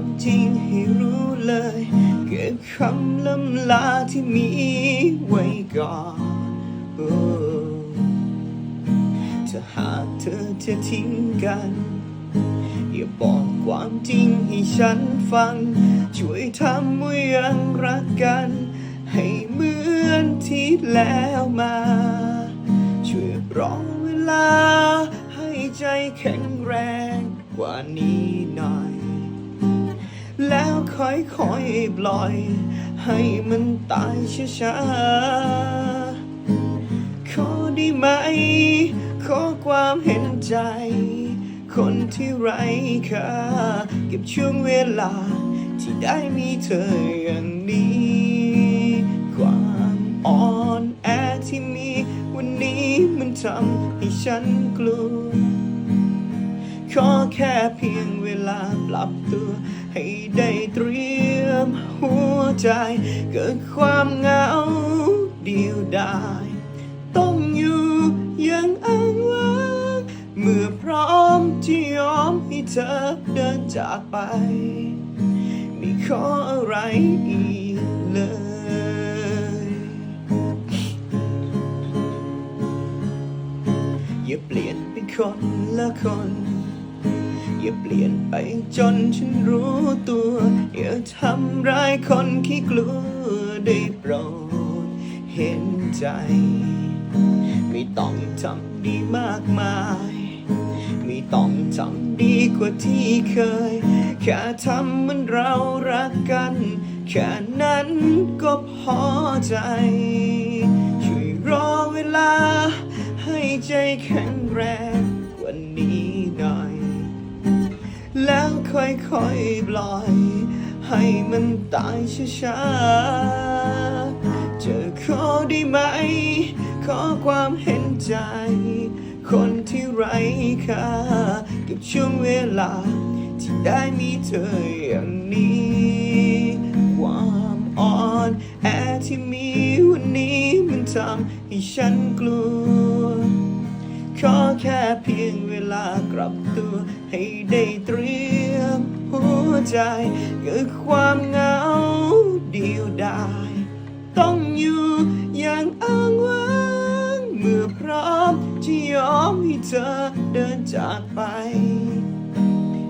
ความจริงให้รู้เลย เก็บคำล่ำลาที่มีไว้ก่อนถ้าหากเธอจะทิ้งกัน อย่าบอกความจริงให้ฉันฟัง ช่วยทำว่ายังรักกัน ให้เหมือนที่แล้วมา ช่วยรอเวลาให้ใจแข็งแรงกว่านี้หน่อย แล้วค่อยๆปล่อย ให้มันตายช้าๆขอได้ไหม ขอความเห็นใจ คนที่ไร้ค่าเก็บช่วงเวลา ที่ได้มีเธออย่างนี้ ความอ่อนแอที่มีวันนี้มันทำให้ฉันกลัว ขอแค่เพียงเวลาปรับตัว ให้ได้เตรียมหัวใจ เกิดความเหงาเดียวดายต้องอยู่อย่างอ้างว้างเมื่อพร้อมที่ยอมให้เธอเดินจากไป ไม่ขออะไรอีกเลยอย่าเปลี่ยนเป็นคนละคน อย่าเปลี่ยนไปจนฉันรู้ตัว อย่าทำร้ายคนขี้กลัวได้โปรดเห็นใจ ไม่ต้องทำดีมากมาย ไม่ต้องทำดีกว่าที่เคย แค่ทำเหมันเรารักกัน แค่นั้นก็พอใจ ช่วยรอเวลาให้ใจแข็งแรงว่านี้หน่อย แล้วค่อยๆปล่อย ให้มันตายช้าๆจะขอได้ไหม ขอความเห็นใจ คนที่ไร้ค่ากับช่วงเวลา ที่ได้มีเธออย่างนี้ ความอ่อนแอที่มีวันนี้มันทำให้ฉันกลัว ขอแค่เพียงเวลากลับตัวให้ได้เตรียมหัวใจกิดความเหงาเดียวดาย ต้องอยู่อย่างอ้างว้างเมื่อพร้อมที่ยอมให้เธอเดินจากไป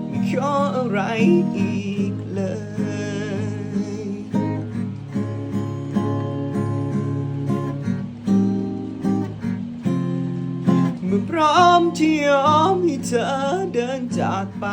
ไม่ขออะไรอีกเลย เมื่อพร้อมที่ยอมให้เธอเดินจากไป